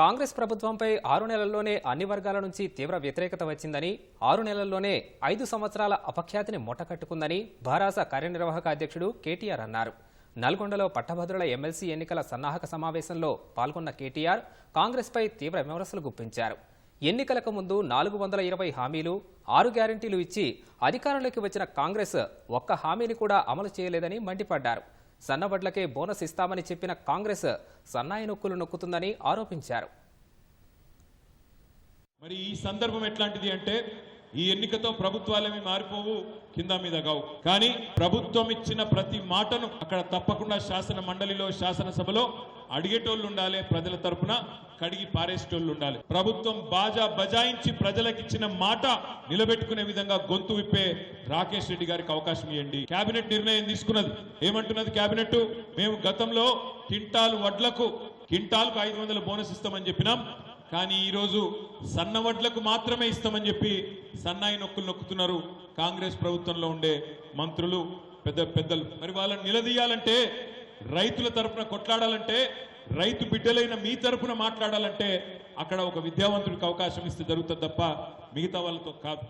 కాంగ్రెస్ ప్రభుత్వంపై ఆరు నెలల్లోనే అన్ని వర్గాల నుంచి తీవ్ర వ్యతిరేకత వచ్చిందని ఆరు నెలల్లోనే ఐదు సంవత్సరాల అపఖ్యాతిని మూటకట్టుకుందని భారాస కార్యనిర్వాహక అధ్యక్షుడు కేటీఆర్ అన్నారు. నల్గొండలో పట్టభద్రుల ఎమ్మెల్సీ ఎన్నికల సన్నాహక సమావేశంలో పాల్గొన్న కేటీఆర్ కాంగ్రెస్పై తీవ్ర విమర్శలు గుప్పించారు. ఎన్నికలకు ముందు నాలుగు వందల ఇరవై హామీలు ఆరు గ్యారంటీలు ఇచ్చి అధికారంలోకి వచ్చిన కాంగ్రెస్ ఒక్క హామీని కూడా అమలు చేయలేదని మండిపడ్డారు. సన్నబడ్లకే బోనస్ ఇస్తామని చెప్పిన కాంగ్రెస్ సన్నాయి నొక్కులు నొక్కుతుందని ఆరోపించారు. మరి ఈ సందర్భం ఎట్లాంటిది అంటే ఈ ఎన్నికతో ప్రభుత్వాలేమి మారిపోవు కింద మీద కావు. కానీ ప్రభుత్వం ఇచ్చిన ప్రతి మాటను అక్కడ తప్పకుండా శాసన మండలిలో శాసనసభలో అడిగేటోళ్ళు ఉండాలి ప్రజల తరపున కడిగి పారేసేటోళ్ళు ఉండాలి. ప్రభుత్వం బాజా బజాయించి ప్రజలకు ఇచ్చిన మాట నిలబెట్టుకునే విధంగా గొంతు విప్పే రాకేష్ రెడ్డి గారికి అవకాశం ఇవ్వండి. కేబినెట్ నిర్ణయం తీసుకున్నది. ఏమంటున్నది కేబినెట్ మేము గతంలో కింటాల్ వడ్లకు కింటాల్కు ఐదు వందల బోనస్ ఇస్తామని చెప్పినాం. కానీ ఈరోజు సన్న వడ్లకు మాత్రమే ఇస్తామని చెప్పి సన్నాయి నొక్కులు నొక్కుతున్నారు కాంగ్రెస్ ప్రభుత్వంలో ఉండే మంత్రులు పెద్ద పెద్దలు. మరి వాళ్ళని నిలదీయాలంటే రైతుల తరపున కొట్లాడాలంటే రైతు బిడ్డలైన మీ తరఫున మాట్లాడాలంటే అక్కడ ఒక విద్యావంతుడికి అవకాశం ఇస్తే జరుగుతుంది తప్ప మిగతా వాళ్ళతో కాదు.